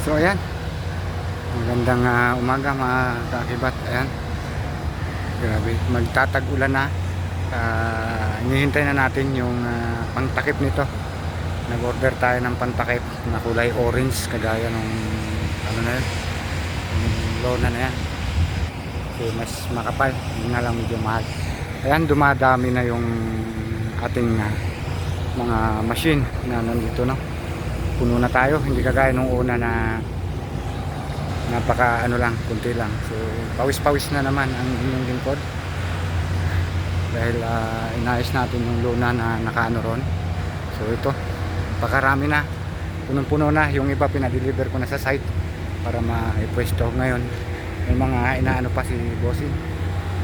So ayan. Magandang ah, umaga mga kakibat. Ayan. Grabe. Magtatag-ulan na. Ah, hinihintay na natin yung ah, pangtakip nito. Nag-order tayo ng pantakip na kulay orange kagaya nung ano na yun. Lona na yan. Kasi mas makapal. Yun nga lang medyo mahal. Ayan, dumadami na yung ating ah, mga machine na nandito no puno na tayo. Hindi kagaya nung una na napaka ano lang kunti lang. So pawis pawis na naman ang inyong lingkod. Dahil ah, inayos natin yung luna na nakaano ron. So ito pakarami na. Punong puno na. Yung iba pinadeliver ko na sa site para maipwesto. Ngayon may mga inaano pa si bossing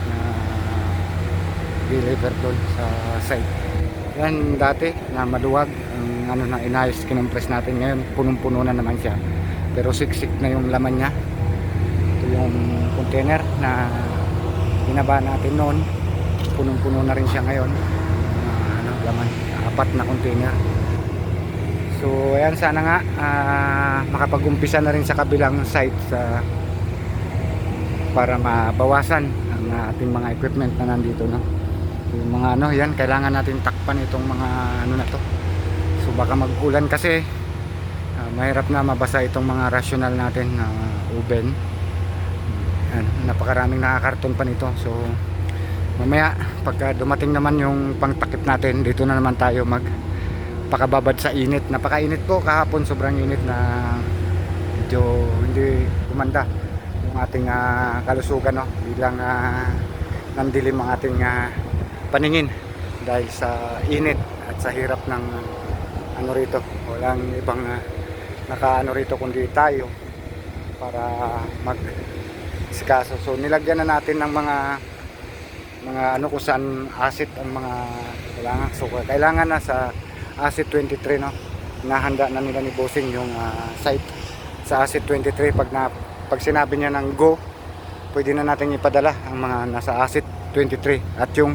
na deliver doon sa site. Yan dati na maluwag ang ano na inayos kinumpress natin ngayon punong-puno na naman siya. Pero siksik na yung laman niya. Ito yung container na binaba natin noon. Punong-puno na rin siya ngayon. Ah, ano, laman. Apat na container. So ayan sana nga ah, makapag-umpisa na rin sa kabilang site sa para mabawasan ang ating mga equipment na nandito no? Yung mga ano yan kailangan natin takpan itong mga ano na to so baka mag-ulan kasi ah, mahirap na mabasa itong mga rational natin na uben yan, napakaraming nakakarton pa nito. So mamaya pagka dumating naman yung pangtakip natin dito na naman tayo mag pakababad sa init. Napakainit po kahapon sobrang init na medyo hindi gumanda yung ating ah, kalusugan no? Bilang uh, nandilim ang ating ah, paningin dahil sa init at sa hirap ng uh, ano rito walang ibang uh, nakaano rito kundi tayo para mag sikaso so nilagyan na natin ng mga mga ano kung saan asset ang mga kailangan. So kailangan na sa asset 23 no? Nahanda na nila ni bossing yung uh, site. Sa asset 23 pag na pag sinabi niya ng go pwede na natin ipadala ang mga nasa asset 23 at yung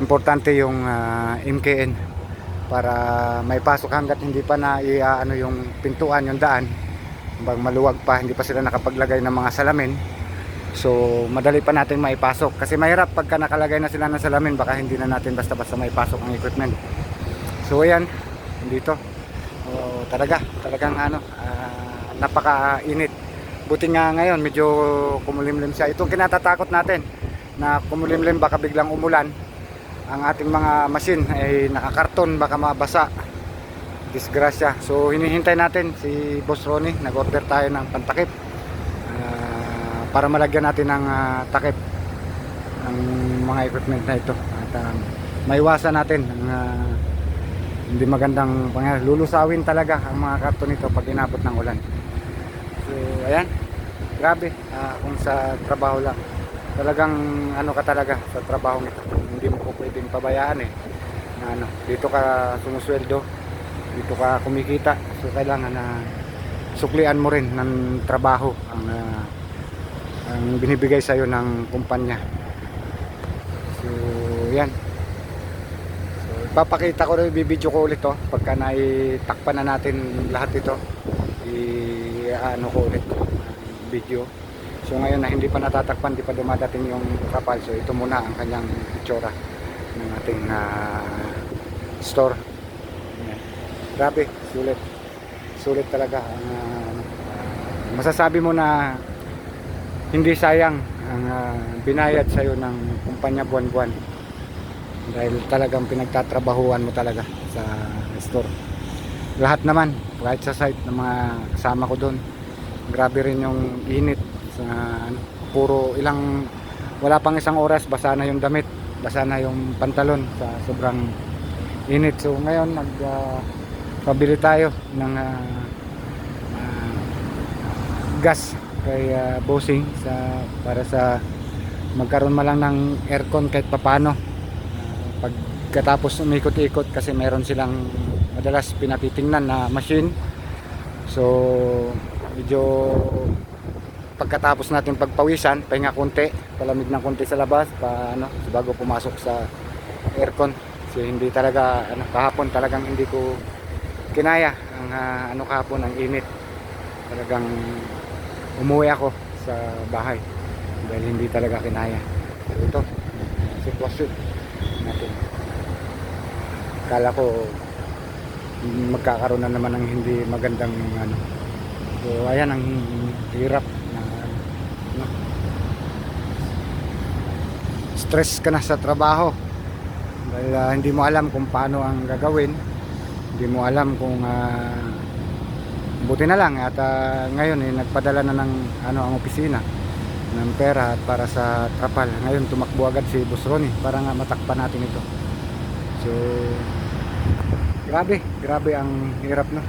importante yung ah, MKN para may pasok hanggat hindi pa na ano yung pintuan yung daan. Bang maluwag pa hindi pa sila nakapaglagay ng mga salamin. So madali pa natin maipasok. Kasi mahirap pagka nakalagay na sila ng salamin baka hindi na natin basta basta maipasok ang equipment. So ayan. Dito. Oh, talaga talagang ano ah, napakainit. Buti nga ngayon medyo kumulimlim siya. Itong kinatatakot natin na kumulimlim baka biglang umulan ang ating mga machine ay nakakarton baka mabasa. Disgrasya. So hinihintay natin si Boss Ronnie. Nag-order tayo ng pantakip. Ah, para malagyan natin ng ah, takip ang mga equipment na ito. At ah, maiwasan natin ang ah, hindi magandang pangyayari. Lulusawin talaga ang mga karton nito pag inabot ng ulan. So ayan. Grabe. Ah, kung sa trabaho lang talagang ano ka talaga sa trabaho nito. Hindi mo po pwedeng pabayaan eh. Na ano, dito ka sumusweldo dito ka kumikita. So kailangan na suklian mo rin ng trabaho ang ah, ang binibigay sa ng kumpanya. So yan. So ipapakita ko rin bibidyo ko ulit to pagka naitakpan na natin lahat ito i ano ko ulit video So ngayon na hindi pa natatakpan, hindi pa dumadating yung kapal. So ito muna ang kanyang itsura ng ating ah, store. Ayan. Grabe, sulit. Sulit talaga. Ah, masasabi mo na hindi sayang ang ah, binayad sa'yo ng kumpanya buwan-buwan. Dahil talagang pinagtatrabahuan mo talaga sa store. Lahat naman, kahit sa site ng mga kasama ko doon. Grabe rin yung init sa ano, puro ilang wala pang isang oras basa na yung damit basa na yung pantalon sa sobrang init. So ngayon nag ah, pabili tayo ng ah, ah, gas kay ah, bossing sa para sa magkaroon man lang ng aircon kahit papano. Ah, pagkatapos umikot-ikot kasi meron silang madalas pinatitingnan na machine. So medyo pagkatapos natin pagpawisan, pahinga konti, palamig ng konti sa labas, pa ano, bago pumasok sa aircon. So hindi talaga ano kahapon talagang hindi ko kinaya ang ah, ano kahapon ang init. talagang umuwi ako sa bahay dahil hindi talaga kinaya pero ito sitwasyon natin kala ko magkakaroon na naman ng hindi magandang ano so ayan ang hirap na ano, stress ka na sa trabaho. Dahil ah, hindi mo alam kung paano ang gagawin. Hindi mo alam kung ah, buti na lang at ah, ngayon eh, nagpadala na ng ano ang opisina ng pera at para sa trapal. Ngayon tumakbo agad si Boss Ronnie para nga matakpan natin ito. So grabe grabe ang hirap no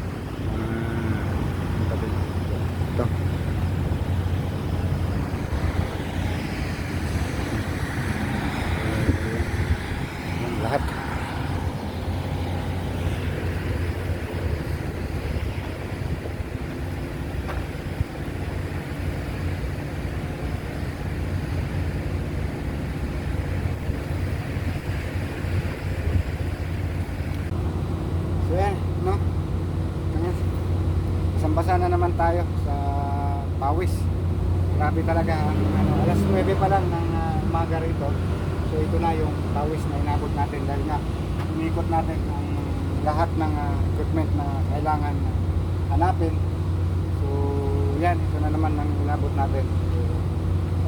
Ah, ito Yan, lahat So yan, no? Ayan. Basang-basa na naman tayo sa pawis. Grabe talaga ang ano, alas 9 pa lang ng uh, umaga rito. So ito na yung pawis na inabot natin dahil nga inikot natin ang lahat ng ah, equipment na kailangan na hanapin. So yan, ito na naman ang inabot natin. So,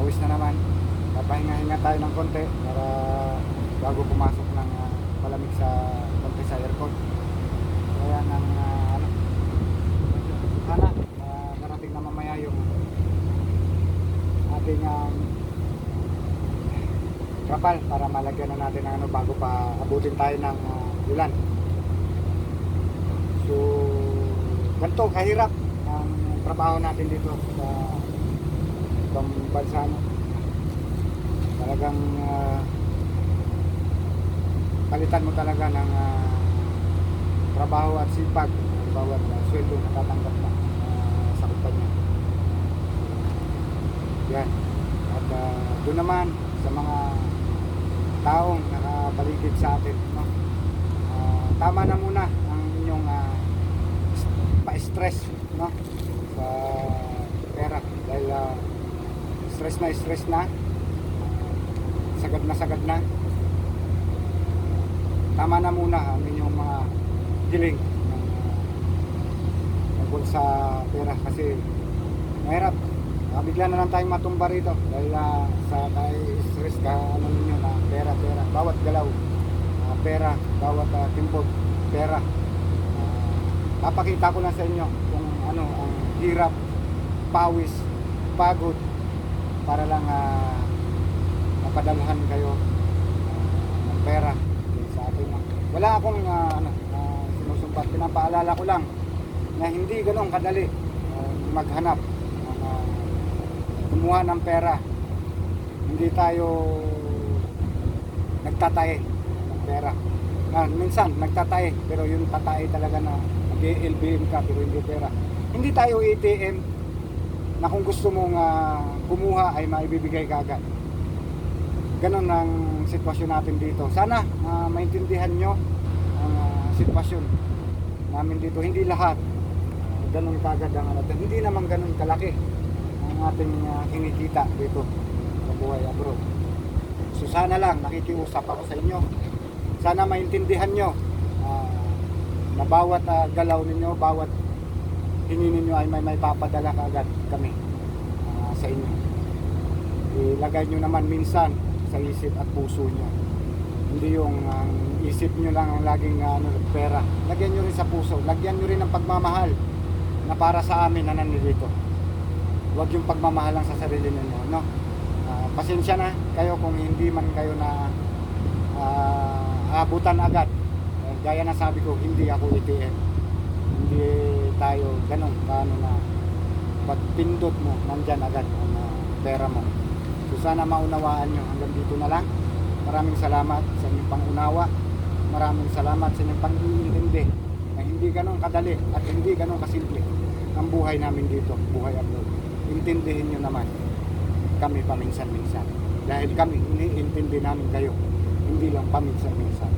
pawis na naman. Papahinga-hinga tayo ng konti para bago pumasok ng ah, palamig sa konti sa aircon. Kaya nang ah, ano, sana ah, darating na mamaya yung ating um, kapal para malagyan na natin ng ano bago pa abutin tayo ng ah, ulan. So, ganito kahirap ang trabaho natin dito sa ibang bansa. no. Talagang ah, palitan mo talaga ng ah, trabaho at sipag ang bawat uh, sweldo na tatanggap na uh, sa kumpanya. Yan. At uh, doon naman sa mga taong nakapaligid sa atin, no? Ah, tama na muna ang inyong s- pa-stress, no? Sa pera dahil ah, stress na stress na sagad na sagad na tama na muna ang inyong mga hiling ng uh, sa pera kasi mahirap uh, bigla na lang tayong matumba rito dahil uh, sa tayo stress ka ano ninyo na pera pera. Bawat galaw uh, pera bawat uh, timbog pera. Uh, papakita ko na sa inyo kung ano ang hirap pawis pagod para lang uh, mapadaluhan kayo uh, ng pera sa atin wala akong uh, ano, uh, sinusumpat pinapaalala ko lang na hindi ganun kadali uh, maghanap kumuha ng pera hindi tayo nagtatae ng pera na, minsan nagtatae pero yung tatae talaga na mag-LBM ka pero hindi pera hindi tayo ATM na kung gusto mong uh, kumuha ay maibibigay ka agad ganun ang sitwasyon natin dito. Sana ah, maintindihan nyo ang ah, sitwasyon namin dito. Hindi lahat ah, ganun kagad ang ano. Hindi naman ganun kalaki ating ah, kinikita dito sa buhay abroad. So sana lang nakikiusap ako sa inyo. Sana maintindihan nyo ah, na bawat ah, galaw ninyo, bawat hingi ninyo ay may may papadala kagad kami ah, sa inyo. Ilagay nyo naman minsan sa isip at puso nyo. Hindi yung ang isip nyo lang ang laging ah, ano, pera. Lagyan nyo rin sa puso. Lagyan nyo rin ng pagmamahal na para sa amin na nandito. Huwag yung pagmamahal lang sa sarili ninyo. No? Ah, pasensya na kayo kung hindi man kayo na ah, abutan agad. Eh, gaya na sabi ko, hindi ako ATM. Hindi tayo ganun, paano na pag pindot mo, nandyan agad ang ah, pera mo. So sana maunawaan nyo hanggang dito na lang. Maraming salamat sa inyong pangunawa. Maraming salamat sa inyong pag-iintindi na hindi ganun kadali at hindi ganun kasimple ang buhay namin dito, buhay abroad. Intindihin nyo naman kami paminsan-minsan. Dahil kami, iniintindi namin kayo. Hindi lang paminsan-minsan.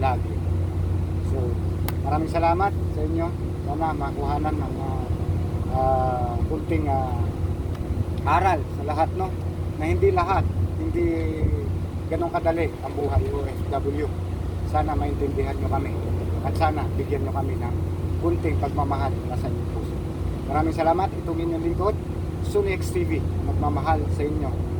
Lagi. So, maraming salamat sa inyo. Sana makuhanan ng ah, ah, konting ah, aral sa lahat no na hindi lahat hindi ganun kadali ang buhay OFW sana maintindihan nyo kami at sana bigyan nyo kami ng kunting pagmamahal na sa inyong puso maraming salamat itong inyong lingkod Sunix TV magmamahal sa inyo